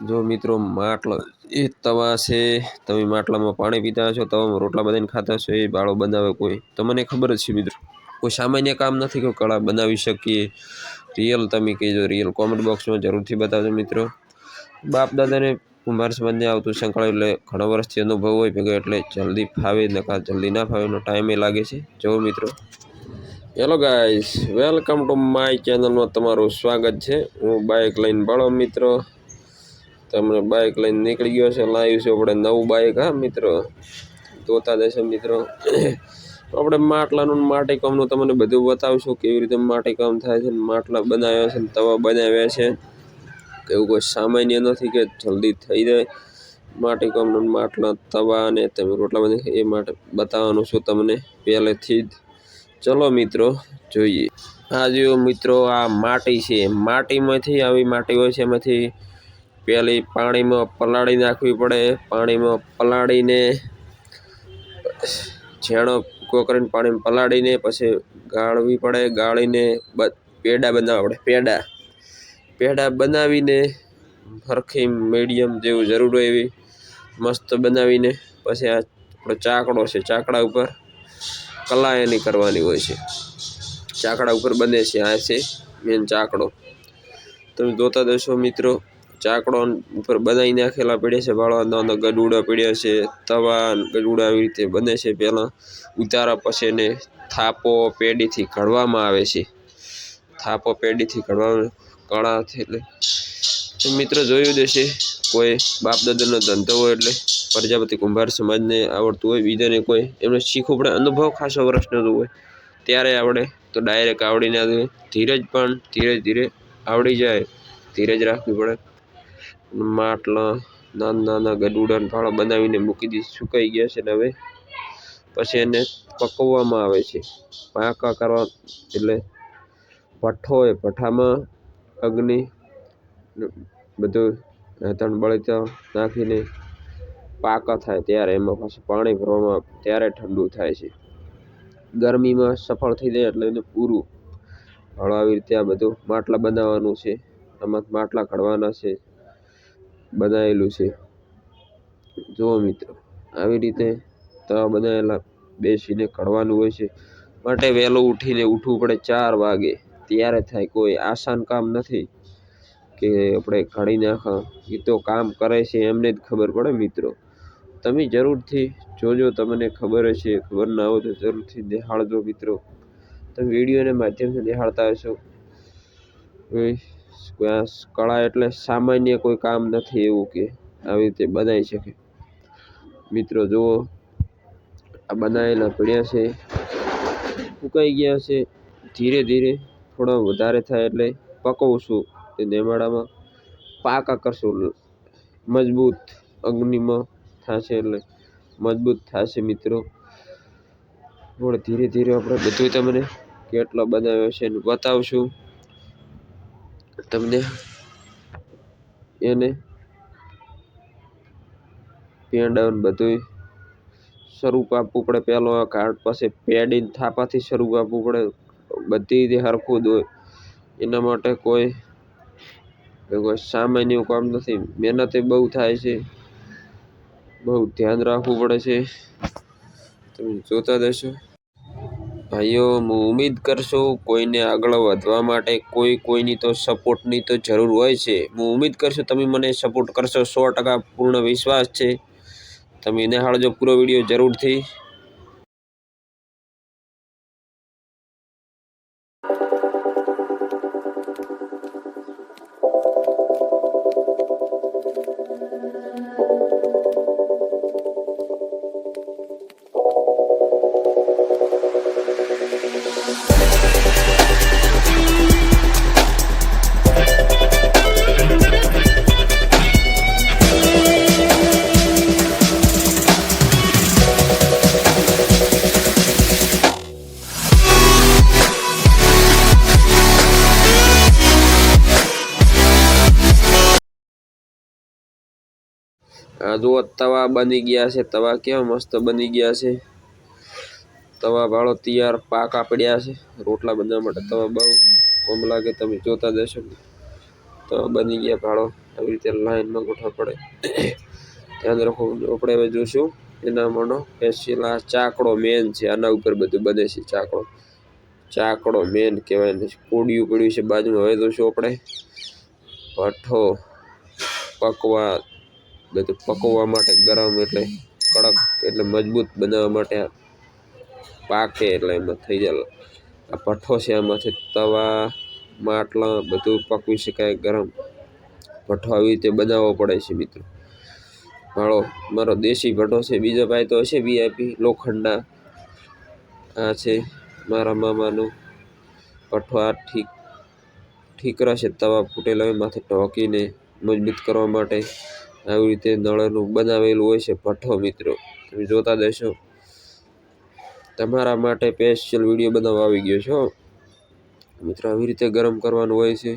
જો મિત્રો માટલો એ તવા છે. તમે માટલામાં પાણી પીતા હશો તવામાં રોટલા બનાવીને ખાતા હશો એ બાળો બનાવે કોઈ. તમને ખબર જ છે મિત્રો, કોઈ સામાન્ય કામ નથી કે કળા બનાવી શકીએ. રિયલ તમે કહેજો રિયલ કોમેન્ટ બોક્સમાં જરૂરથી બતાવજો મિત્રો. બાપ દાદાને કુંભાર સમાજને આવતું સંકળાયું એટલે ઘણા વર્ષથી અનુભવ હોય ભેગો, એટલે જલ્દી ફાવે નકા જલ્દી ના ફાવે એનો ટાઈમે લાગે છે. જો મિત્રો. Hello guys welcome to my ચેનલમાં તમારું સ્વાગત છે. હું બાઇક લઈને ભણો મિત્રો. તમને બાઇક લઈને નીકળી ગયો છે. લાવ્યું છે આપણે નવું બાઇક હા, મિત્રો? જોતા જશે, મિત્રો. આપણે માટલાનું માટી કામનું તમને બધું બતાવશું કેવી રીતે માટી કામ થાય છે માટલા બનાવ્યા છે તવા બનાવ્યા છે. એવું કોઈ સામાન્ય નથી કે જલ્દી થઈ જાય. માટી કામનું માટલા, તવા અને તમે રોટલા બને એ માટે બતાવવાનું છું તમને પહેલેથી જ. ચલો, મિત્રો, જોઈએ. આ જો મિત્રો, આ માટી છે. માટીમાંથી આવી માટી હોય છે, એમાંથી પહેલી પાણીમાં પલાળી નાખવી પડે. પાણીમાં પલાળીને છેણો કો કરીને પાણીમાં પલાળીને પછી ગાળવી પડે. ગાળીને બ- પેડા બનાવવા પડે. પેડા. પેડા બનાવીને ભરખી મીડિયમ જેવું જરૂર હોય એવી મસ્ત બનાવીને પછી આ આપણો ચાકડો છે, ચાકડા ઉપર કલા એની કરવાની હોય છે. ચાકડા ઉપર બને છે. આ છે મેન ચાકડો. તમે જોતા જશો મિત્રો. ચાકડો ઉપર બનાવી નાખેલા પડ્યા છે, વાળવા નાના ગઢુડા પડ્યા છે, તવા ગઢુડા આવી રીતે બને છે પહેલાં. ઉતારા પછી એને થાપો પેડીથી ઘડવામાં આવે છે. થાપો પેડીથી ઘડવામાં કળાથી એટલે. મિત્ર જોયું દેશે કોઈ બાપ દાદાનો ધંધો હોય એટલે પ્રજાપતિ કુંભાર સમાજને આવડતું હોય, બીજાને કોઈ એમને શીખવું પડે, અનુભવ ખાસો વર્ષનો હોય. ત્યારે આવડે તો ડાયરેક્ટ આવડી ના જાય ધીરજ પણ ધીરે ધીરે આવડી જાય, ધીરજ રાખવી પડે. માટલા, નાના નાના ગડુડા ને ફાળો બનાવીને મૂકી દીધી, સુકાઈ ગયા છે ને હવે પછી એને પકવવામાં આવે છે. પાકા કરવા, એટલે ભઠ્ઠો હોય ભઠ્ઠામાં અગ્નિ, બધું રહેતણ બળીતા નાખીને પાકા થાય ત્યારે એમાં પાછું પાણી ભરવામાં ત્યારે ઠંડુ થાય છે. ગરમીમાં સફળ થઈ જાય એટલે એને પૂરું હળો આવી રીતે આ બધું માટલા બનાવવાનું છે. આમાં માટલા ઘડવાના છે. બનાવેલું છે. જુઓ મિત્રો, આવી રીતે તવા બનાવેલા બેસીને ઘડવાનું હોય છે. માટે વહેલું ઉઠીને ઉઠવું પડે ચાર વાગે. ત્યારે થાય કોઈ આસાન કામ નથી કે આપણે કાઢી નાખા એ તો કામ કરે છે એમને જ ખબર પડે મિત્રો. તમે જરૂરથી જોજો, તમને ખબર હશે, ખબર ના હોય તો જરૂરથી નિહાળજો મિત્રો. તમે વિડીયોના માધ્યમથી નિહાળતા હશો. કળા એટલે સામાન્ય કોઈ કામ નથી એવું કે આવી રીતે બનાવી શકે. મિત્રો, જુઓ, આ બનાવેલા પડ્યા છે, સુકાઈ ગયા છે, ધીરે ધીરે થોડો વધારે થાય એટલે પકવશું તે નેમાડામાં. પાકા કરશું મજબૂત અગ્નિમાં થશે એટલે મજબૂત થશે મિત્રો. પણ ધીરે ધીરે આપણે બધું તમને કેટલો બનાવ્યો છે બતાવશું. તમને એને પેંડા બધું સ્વરૂપ આપવું પડે. પહેલો કાર્ડ પાસે પેડિંગ થાપાથી સ્વરૂપ આપવું પડે. બધી રીતે હરખું જ એના માટે કોઈ કોઈ સામાન્ય કામ નથી. મહેનત બહુ થાય છે. બહુ ધ્યાન રાખવું પડે છે. તમે જોતા જશો ભાઈઓ, હું ઉમ્મીદ કરશો કોઈને આગળ વધવા માટે કોઈ કોઈની તો સપોર્ટની તો જરૂર હોય છે. હું ઉમેદ કરશું તમે મને સપોર્ટ કરશો સો ટકા પૂર્ણ વિશ્વાસ છે. તમે નિહાળજો પૂરો વીડિયો જરૂરથી. આ જુઓ, તવા બની ગયા છે. તવા કેવા મસ્ત બની ગયા છે. તવા વાળો તૈયાર પાકા પડ્યા છે. રોટલા બનાવવા માટે તવા બહુ કોમ લાગે, તમે જોતા જશો તવા બની ગયા ભાળો. આવી રીતે લાઈનમાં ગોઠવા પડે. ધ્યાન રાખો, આપણે હવે જોઈશું એના માનો સ્પેશિયલ ચાકડો મેન છે. આના ઉપર બધું બને છે ચાકડો. ચાકડો મેન કહેવાય ને કોડિયું પડ્યું છે બાજુમાં. હવે જોઈશું આપણે. ભઠ્ઠો પકવા બધું પકવવા માટે ગરમ એટલે કડક એટલે મજબૂત બનાવવા માટે પાકે એટલે એમાં થઈ જાય. આ ભઠ્ઠો છે આમાંથી તવા, માટલા બધું પકવી શકાય ગરમ. ભઠ્ઠો આવી રીતે બનાવવો પડે છે મિત્રો. ભાળો મારો દેશી ભઠ્ઠો છે, બીજો ભાઈ તો હશે વીઆઈપી લોખંડના આ છે મારા મામાનું ભઠ્ઠો. આ ઠીક, ઠીકરા છે, તવા ફૂટેલા હોય, માથે ઢોકીને મજબૂત કરવા માટે. આવી રીતે નળનું બનાવેલું હોય છે ભઠ્ઠો મિત્રો. તમે જોતા દેશો તમારા માટે સ્પેશિયલ વીડિયો બનાવવા આવી ગયો છો મિત્રો, આવી રીતે ગરમ કરવાનું હોય છે.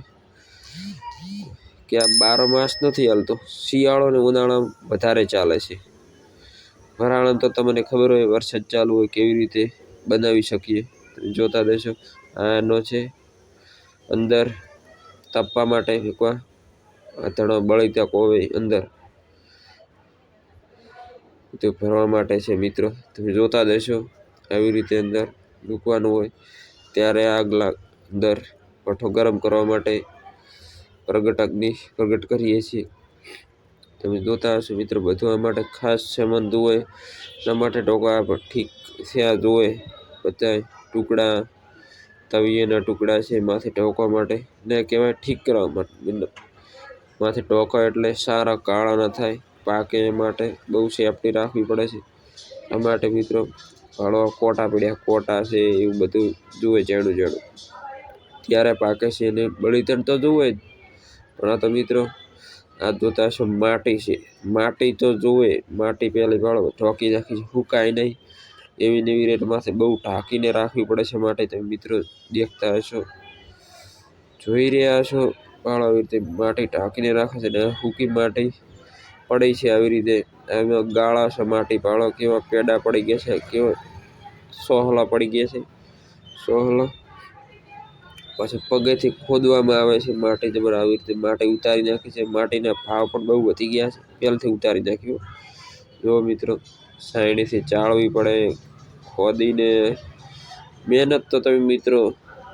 કે આ બાર માસ નથી હાલતો, શિયાળો ને ઉનાળા વધારે ચાલે છે. ભરાળા તો તમને ખબર હોય, વરસાદ ચાલુ હોય, કેવી રીતે બનાવી શકીએ. તમે જોતા દેશો આ એનો છે, અંદર તપવા માટે મૂકવા આ તણો બળી ત્યાં કોવે અંદર. તે ભરવા માટે છે, મિત્રો. તમે જોતા દેશો આવી રીતે અંદર મૂકવાનું હોય ત્યારે આગ અંદર ભઠ્ઠો ગરમ કરવા માટે પ્રગટ અગ્નિ પ્રગટ કરીએ છીએ. તમે જોતા હશો, મિત્રો, બધું આ માટે ખાસ સેમન ધોવે એના માટે ટોકા ઠીક થયા ધોવે બધા ટુકડા, તવિયાના ટુકડા છે, માથે ટોકવા માટે. ને કહેવાય ઠીક કરવા માટે. માથે ટોકા એટલે સારા, કાળા ન થાય. પાકે એ માટે બહુ સેફટી રાખવી પડે છે. આ માટે મિત્રો હળવા કોટા પડ્યા, કોટા છે, એવું બધું જુએ જેણું જેણું ત્યારે પાકે છે એને બળીતણ તો જુએ જ. પણ આ તો મિત્રો, આ જોતા હશો માટી છે. માટી તો જુએ, માટી પહેલી ભાળો ઢોકી નાખી છે સુકાય નહીં. એવી ને એવી રેટ બહુ ઢાંકીને રાખવી પડે છે માટે તમે મિત્રો દેખતા હશો. જોઈ રહ્યા હશો ભાળો એવી રીતે માટી ઢાંકીને રાખે છે ને સૂકી માટી. પડી છે આવી રીતે. એમાં ગાળા છે, માટી પાળો કેવા પેડા પડી ગયા છે, કેવા સોહલા પડી ગયા છે. સોહલા. પછી પગેથી ખોદવામાં આવે છે માટી જબર આવી રીતે માટી ઉતારી નાખી છે. માટીના ભાવ પણ બહુ વધી ગયા છે. પહેલથી ઉતારી નાખ્યું. જો મિત્રો સાયણીથી ચાળવી પડે, ખોદીને. મહેનત તો તમે મિત્રો,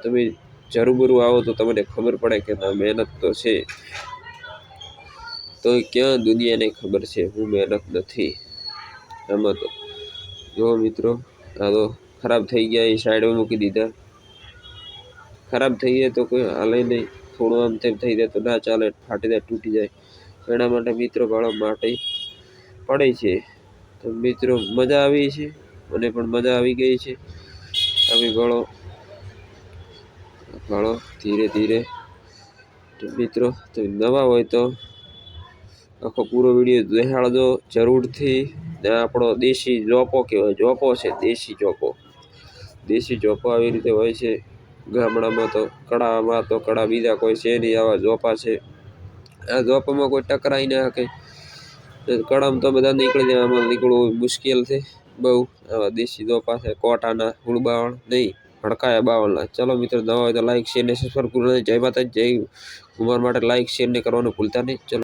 તમે જરૂબરું આવો તો તમને ખબર પડે કે ના મહેનત તો છે. તો ક્યાં દુનિયાને ખબર છે? હું મહેનત નથી. આમાં તો જો મિત્રો, આ તો ખરાબ થઈ ગયા, એ સાઈડમાં મૂકી દીધા. ખરાબ થઈ જાય તો કોઈ હાલે નહીં. થોડું આમ તેમ થઈ જાય તો ના ચાલે, ફાટી જાય, તૂટી જાય. એના માટે મિત્રો ભાળો માટે પડે છે. તો મિત્રો, મજા આવી છે? મને પણ મજા આવી ગઈ છે. તમે ભાળો ભાળો ધીરે ધીરે મિત્રો તમે નવા હોય તો આખો પૂરો વીડિયો દેખાડજો. જરૂરથી આપણો દેશી જોપો કહેવાય. જોપો છે દેશી ચોપો દેશી ચોપો આવી રીતે હોય છે. ગામડામાં તો કડામાં તો કડા બીજા કોઈ છે નહીં. આવા જોપા છે. આ જોપામાં કોઈ ટકરાઈ ના શકે. કડામાં તો બધા નીકળી જાય. આમાં નીકળવું મુશ્કેલ છે. બહુ આવા દેશી જોપા છે. કોટાના હુળબાવણ નહીં, ભડકાયા બાવળના. ચલો મિત્રો, નવા હોય તો લાઈક શેર ને સબસ્ક્રાઈબ કરો જય માતા જય કુમાર માટે લાઈક શેર ને કરવાનું ભૂલતા નહીં. ચલો.